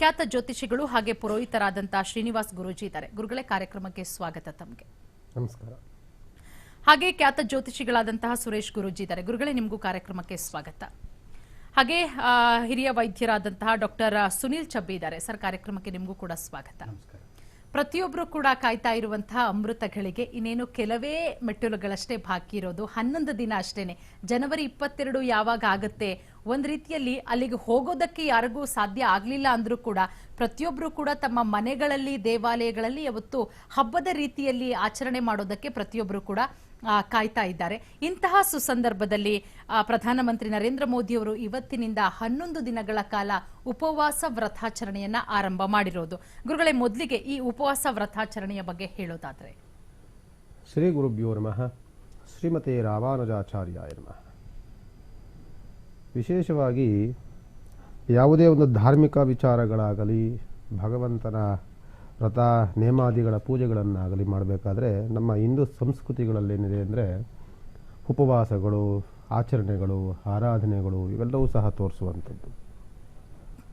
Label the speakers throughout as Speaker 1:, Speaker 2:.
Speaker 1: ಖ್ಯಾತ ಜ್ಯೋತಿಷಿಗಳು ಹಾಗೆ ಪುರೋಹಿತರಾದಂತಹ ಶ್ರೀನಿವಾಸ್ ಗುರೂಜಿ ಇದ್ದಾರೆ. ಗುರುಗಳೇ ಕಾರ್ಯಕ್ರಮಕ್ಕೆ ಸ್ವಾಗತ ತಮಗೆ.
Speaker 2: ನಮಸ್ಕಾರ.
Speaker 1: ಹಾಗೆ ಖ್ಯಾತ ಜ್ಯೋತಿಷಿಗಳಾದಂತಹ ಸುರೇಶ್ ಗುರೂಜಿ ಇದ್ದಾರೆ. ಗುರುಗಳೇ ನಿಮಗೂ ಕಾರ್ಯಕ್ರಮಕ್ಕೆ ಸ್ವಾಗತ. ಹಾಗೆ ಹಿರಿಯ ವೈದ್ಯರಾದಂತಹ ಡಾಕ್ಟರ್ ಸುನೀಲ್ ಚಬ್ಬಿ ಇದ್ದಾರೆ. ಸರ್ ಕಾರ್ಯಕ್ರಮಕ್ಕೆ ನಿಮಗೂ ಕೂಡ ಸ್ವಾಗತ. ಪ್ರತಿಯೊಬ್ಬರು ಕೂಡ ಕಾಯ್ತಾ ಇರುವಂತಹ ಅಮೃತಗಳಿಗೆ ಇನ್ನೇನು ಕೆಲವೇ ಮೆಟ್ಟಿಲುಗಳಷ್ಟೇ ಬಾಕಿ ಇರೋದು. ಹನ್ನೊಂದು ದಿನ ಅಷ್ಟೇನೆ. ಜನವರಿ ಇಪ್ಪತ್ತೆರಡು ಯಾವಾಗ ಆಗುತ್ತೆ? ಒಂದ್ ರೀತಿಯಲ್ಲಿ ಅಲ್ಲಿಗೆ ಹೋಗೋದಕ್ಕೆ ಯಾರಿಗೂ ಸಾಧ್ಯ ಆಗ್ಲಿಲ್ಲ ಅಂದ್ರೂ ಕೂಡ ಪ್ರತಿಯೊಬ್ಬರು ಕೂಡ ತಮ್ಮ ಮನೆಗಳಲ್ಲಿ, ದೇವಾಲಯಗಳಲ್ಲಿ ಯಾವತ್ತು ಹಬ್ಬದ ರೀತಿಯಲ್ಲಿ ಆಚರಣೆ ಮಾಡೋದಕ್ಕೆ ಪ್ರತಿಯೊಬ್ಬರು ಕೂಡ ಕಾಯ್ತಾ ಇದ್ದಾರೆ. ಇಂತಹ ಸುಸಂದರ್ಭದಲ್ಲಿ ಪ್ರಧಾನಮಂತ್ರಿ ನರೇಂದ್ರ ಮೋದಿಯವರು ಇವತ್ತಿನಿಂದ ಹನ್ನೊಂದು ದಿನಗಳ ಕಾಲ ಉಪವಾಸ ವ್ರತಾಚರಣೆಯನ್ನ ಆರಂಭ ಮಾಡಿರೋದು. ಗುರುಗಳೇ, ಮೊದಲಿಗೆ ಈ ಉಪವಾಸ ವ್ರತಾಚರಣೆಯ ಬಗ್ಗೆ ಹೇಳೋದಾದರೆ.
Speaker 2: ಶ್ರೀ ಗುರುಭ್ಯೋ ನಮಃ. ಶ್ರೀಮತಿ ರಾಮಾನುಜಾಚಾರ್ಯ ನಮಃ. ವಿಶೇಷವಾಗಿ ಯಾವುದೇ ಒಂದು ಧಾರ್ಮಿಕ ವಿಚಾರಗಳಾಗಲಿ, ಭಗವಂತನ ವ್ರತ, ನೇಮಾದಿಗಳ ಪೂಜೆಗಳನ್ನಾಗಲಿ ಮಾಡಬೇಕಾದ್ರೆ ನಮ್ಮ ಹಿಂದೂ ಸಂಸ್ಕೃತಿಗಳಲ್ಲೇನಿದೆ ಅಂದರೆ ಉಪವಾಸಗಳು, ಆಚರಣೆಗಳು, ಆರಾಧನೆಗಳು ಇವೆಲ್ಲವೂ ಸಹ ತೋರಿಸುವಂಥದ್ದು.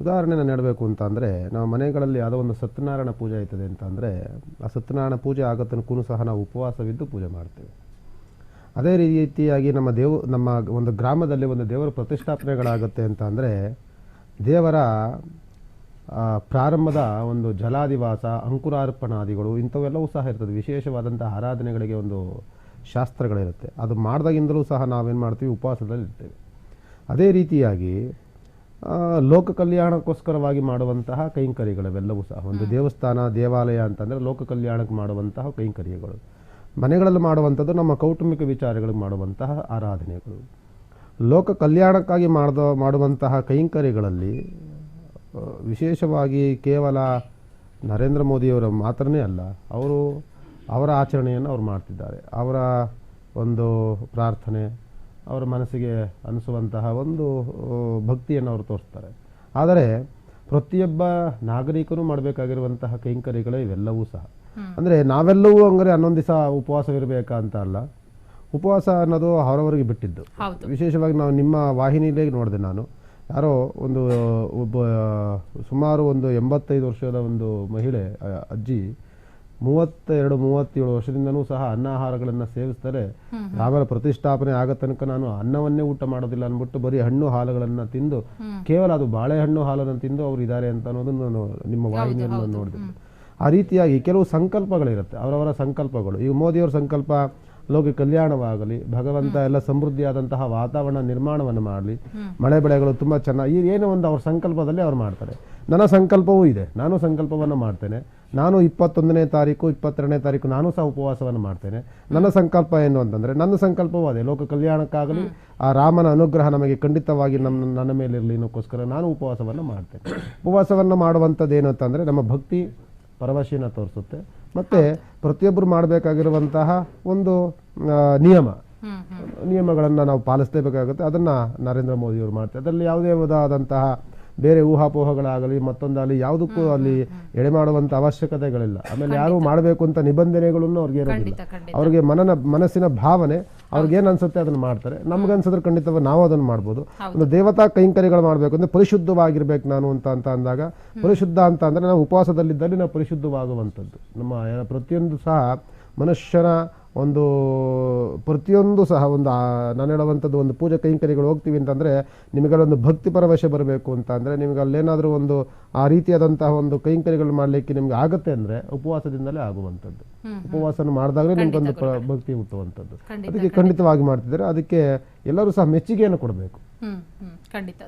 Speaker 2: ಉದಾಹರಣೆ ನಾನು ಹೇಳಬೇಕು ಅಂತ ಅಂದರೆ ನಾವು ಮನೆಗಳಲ್ಲಿ ಯಾವುದೋ ಒಂದು ಸತ್ಯನಾರಾಯಣ ಪೂಜೆ ಆಯ್ತದೆ ಅಂತಂದರೆ ಆ ಸತ್ಯನಾರಾಯಣ ಪೂಜೆ ಆಗೋ ಸಹ ನಾವು ಉಪವಾಸವಿದ್ದು ಪೂಜೆ ಮಾಡ್ತೇವೆ. ಅದೇ ರೀತಿಯಾಗಿ ನಮ್ಮ ದೇವ, ನಮ್ಮ ಒಂದು ಗ್ರಾಮದಲ್ಲಿ ಒಂದು ದೇವರ ಪ್ರತಿಷ್ಠಾಪನೆಗಳಾಗುತ್ತೆ ಅಂತ ಅಂದರೆ ದೇವರ ಪ್ರಾರಂಭದ ಒಂದು ಜಲಾದಿವಾಸ ಅಂಕುರಾರ್ಪಣಾದಿಗಳು ಇಂಥವೆಲ್ಲವೂ ಸಹ ಇರ್ತದೆ. ವಿಶೇಷವಾದಂಥ ಆರಾಧನೆಗಳಿಗೆ ಒಂದು ಶಾಸ್ತ್ರಗಳಿರುತ್ತೆ. ಅದು ಮಾಡಿದಾಗಿಂದಲೂ ಸಹ ನಾವೇನು ಮಾಡ್ತೀವಿ? ಉಪವಾಸದಲ್ಲಿ ಇರ್ತೇವೆ. ಅದೇ ರೀತಿಯಾಗಿ ಲೋಕ ಕಲ್ಯಾಣಕ್ಕೋಸ್ಕರವಾಗಿ ಮಾಡುವಂತಹ ಕೈಂಕರ್ಯಗಳಿವೆಲ್ಲವೂ ಸಹ. ಒಂದು ದೇವಸ್ಥಾನ ದೇವಾಲಯ ಅಂತಂದರೆ ಲೋಕ ಕಲ್ಯಾಣಕ್ಕೆ ಮಾಡುವಂತಹ ಕೈಂಕರ್ಯಗಳು. ಮನೆಗಳಲ್ಲಿ ಮಾಡುವಂಥದ್ದು ನಮ್ಮ ಕೌಟುಂಬಿಕ ವಿಚಾರಗಳಿಗೆ ಮಾಡುವಂತಹ ಆರಾಧನೆಗಳು. ಲೋಕ ಕಲ್ಯಾಣಕ್ಕಾಗಿ ಮಾಡಿದ ಮಾಡುವಂತಹ ಕೈಂಕರ್ಯಗಳಲ್ಲಿ ವಿಶೇಷವಾಗಿ ಕೇವಲ ನರೇಂದ್ರ ಮೋದಿಯವರ ಮಾತ್ರನೇ ಅಲ್ಲ ಅವರು ಅವರ ಆಚರಣೆಯನ್ನು ಅವ್ರು ಮಾಡ್ತಿದ್ದಾರೆ. ಅವರ ಒಂದು ಪ್ರಾರ್ಥನೆ ಅವರ ಮನಸ್ಸಿಗೆ ಅನಿಸುವಂತಹ ಒಂದು ಭಕ್ತಿಯನ್ನು ಅವರು ತೋರಿಸ್ತಾರೆ. ಆದರೆ ಪ್ರತಿಯೊಬ್ಬ ನಾಗರಿಕರು ಮಾಡಬೇಕಾಗಿರುವಂತಹ ಕೈಂಕರ್ಯಗಳೇ ಇವೆಲ್ಲವೂ ಸಹ. ಅಂದರೆ ನಾವೆಲ್ಲವೂ ಅಂದರೆ ಹನ್ನೊಂದು ದಿವಸ ಉಪವಾಸವಿರಬೇಕಾ ಅಂತ ಅಲ್ಲ ಉಪವಾಸ ಅನ್ನೋದು ಅವರವರಿಗೆ ಬಿಟ್ಟಿದ್ದು. ವಿಶೇಷವಾಗಿ ನಾವು ನಿಮ್ಮ ವಾಹಿನಿಯಲ್ಲೇ ನೋಡಿದೆ ನಾನು. ಯಾರೋ ಒಂದು ಒಬ್ಬ ಸುಮಾರು ಒಂದು ಎಂಬತ್ತೈದು ವರ್ಷದ ಒಂದು ಮಹಿಳೆ ಅಜ್ಜಿ ಮೂವತ್ತೆರಡು ಮೂವತ್ತೇಳು ವರ್ಷದಿಂದನೂ ಸಹ ಅನ್ನ ಆಹಾರಗಳನ್ನು ಸೇವಿಸ್ತಾರೆ. ಆಮೇಲೆ ಪ್ರತಿಷ್ಠಾಪನೆ ಆಗೋ ತನಕ ನಾನು ಅನ್ನವನ್ನೇ ಊಟ ಮಾಡೋದಿಲ್ಲ ಅಂದ್ಬಿಟ್ಟು ಬರೀ ಹಣ್ಣು ಹಾಲುಗಳನ್ನು ತಿಂದು ಕೇವಲ ಅದು ಬಾಳೆಹಣ್ಣು ಹಾಲನ್ನು ತಿಂದು ಅವ್ರು ಇದ್ದಾರೆ ಅಂತ ಅನ್ನೋದನ್ನು ನಾನು ನಿಮ್ಮ ವಾಹಿನಿಯನ್ನು ನಾನು ನೋಡಿದೆ ಆ ರೀತಿಯಾಗಿ ಕೆಲವು ಸಂಕಲ್ಪಗಳಿರುತ್ತೆ ಅವರವರ ಸಂಕಲ್ಪಗಳು. ಈಗ ಮೋದಿಯವರ ಸಂಕಲ್ಪ ಲೋಕ ಕಲ್ಯಾಣವಾಗಲಿ ಭಗವಂತ ಎಲ್ಲ ಸಮೃದ್ಧಿಯಾದಂತಹ ವಾತಾವರಣ ನಿರ್ಮಾಣವನ್ನು ಮಾಡಲಿ ಮಳೆ ಬೆಳೆಗಳು ತುಂಬ ಚೆನ್ನಾಗಿ ಏನೋ ಒಂದು ಅವ್ರ ಸಂಕಲ್ಪದಲ್ಲಿ ಅವ್ರು ಮಾಡ್ತಾರೆ. ನನ್ನ ಸಂಕಲ್ಪವೂ ಇದೆ ನಾನು ಸಂಕಲ್ಪವನ್ನು ಮಾಡ್ತೇನೆ. ನಾನು ಇಪ್ಪತ್ತೊಂದನೇ ತಾರೀಕು ಇಪ್ಪತ್ತೆರಡನೇ ತಾರೀಕು ನಾನು ಸಹ ಉಪವಾಸವನ್ನು ಮಾಡ್ತೇನೆ. ನನ್ನ ಸಂಕಲ್ಪ ಏನು ಅಂತಂದರೆ ನನ್ನ ಸಂಕಲ್ಪವೂ ಅದೇ ಲೋಕ ಕಲ್ಯಾಣಕ್ಕಾಗಲಿ ಆ ರಾಮನ ಅನುಗ್ರಹ ನಮಗೆ ಖಂಡಿತವಾಗಿ ನಮ್ಮ ನನ್ನ ಮೇಲಿರಲಿ ಅನ್ನೋಕ್ಕೋಸ್ಕರ ನಾನು ಉಪವಾಸವನ್ನು ಮಾಡ್ತೇನೆ. ಉಪವಾಸವನ್ನು ಮಾಡುವಂಥದ್ದು ಏನು ಅಂತಂದರೆ ನಮ್ಮ ಭಕ್ತಿ ಪರವಶಿನ ತೋರಿಸುತ್ತೆ. ಮತ್ತು ಪ್ರತಿಯೊಬ್ಬರು ಮಾಡಬೇಕಾಗಿರುವಂತಹ ಒಂದು ನಿಯಮ. ನಿಯಮಗಳನ್ನ ನಾವು ಪಾಲಿಸಲೇಬೇಕಾಗುತ್ತೆ. ಅದನ್ನು ನರೇಂದ್ರ ಮೋದಿಯವರು ಮಾಡ್ತಾರೆ. ಅದರಲ್ಲಿ ಯಾವುದೇ ವಿಧವಾದಂತಹ ಬೇರೆ ಊಹಾಪೋಹಗಳಾಗಲಿ ಮತ್ತೊಂದಾಗಲಿ ಯಾವುದಕ್ಕೂ ಅಲ್ಲಿ ಎಡೆ ಮಾಡುವಂಥ ಅವಶ್ಯಕತೆಗಳಿಲ್ಲ. ಆಮೇಲೆ ಯಾರು ಮಾಡಬೇಕು ಅಂತ ನಿಬಂಧನೆಗಳನ್ನು ಅವ್ರಿಗೆ ಇರೋದಿಲ್ಲ. ಅವ್ರಿಗೆ ಮನನ ಮನಸ್ಸಿನ ಭಾವನೆ ಅವ್ರಿಗೆ ಏನು ಅನ್ಸುತ್ತೆ ಅದನ್ನು ಮಾಡ್ತಾರೆ. ನಮ್ಗನ್ಸಿದ್ರೆ ಖಂಡಿತ ನಾವು ಅದನ್ನು ಮಾಡ್ಬೋದು. ಒಂದು ದೇವತಾ ಕೈಂಕರ್ಯಗಳು ಮಾಡಬೇಕು ಅಂದ್ರೆ ಪರಿಶುದ್ಧವಾಗಿರ್ಬೇಕು ನಾನು ಅಂತ ಅಂತ ಅಂದಾಗ ಪರಿಶುದ್ಧ ಅಂತ ಅಂದ್ರೆ ನಾವು ಉಪವಾಸದಲ್ಲಿದ್ದಲ್ಲಿ ನಾವು ಪರಿಶುದ್ಧವಾಗುವಂಥದ್ದು. ನಮ್ಮ ಪ್ರತಿಯೊಂದು ಸಹ ಮನುಷ್ಯನ ಒಂದು ಪ್ರತಿಯೊಂದು ಸಹ ಒಂದು ನಾನು ಹೇಳುವಂಥದ್ದು ಒಂದು ಪೂಜೆ ಕೈಂಕರ್ಯಗಳು ಹೋಗ್ತೀವಿ ಅಂತಂದರೆ ನಿಮಗಲ್ಲೊಂದು ಭಕ್ತಿ ಪರವಶ ಬರಬೇಕು ಅಂತ ಅಂದರೆ ನಿಮಗೆ ಅಲ್ಲೇನಾದರೂ ಒಂದು ಆ ರೀತಿಯಾದಂತಹ ಒಂದು ಕೈಂಕರ್ಯಗಳು ಮಾಡಲಿಕ್ಕೆ ನಿಮ್ಗೆ ಆಗುತ್ತೆ ಅಂದರೆ ಉಪವಾಸದಿಂದಲೇ ಆಗುವಂಥದ್ದು. ಉಪವಾಸನ ಮಾಡಿದಾಗಲೇ ನಿಮ್ಗೊಂದು ಭಕ್ತಿ ಹುಟ್ಟುವಂಥದ್ದು. ಅದಕ್ಕೆ ಖಂಡಿತವಾಗಿ ಮಾಡ್ತಿದ್ದಾರೆ. ಅದಕ್ಕೆ ಎಲ್ಲರೂ ಸಹ ಮೆಚ್ಚುಗೆಯನ್ನು ಕೊಡಬೇಕು.
Speaker 1: ಖಂಡಿತ.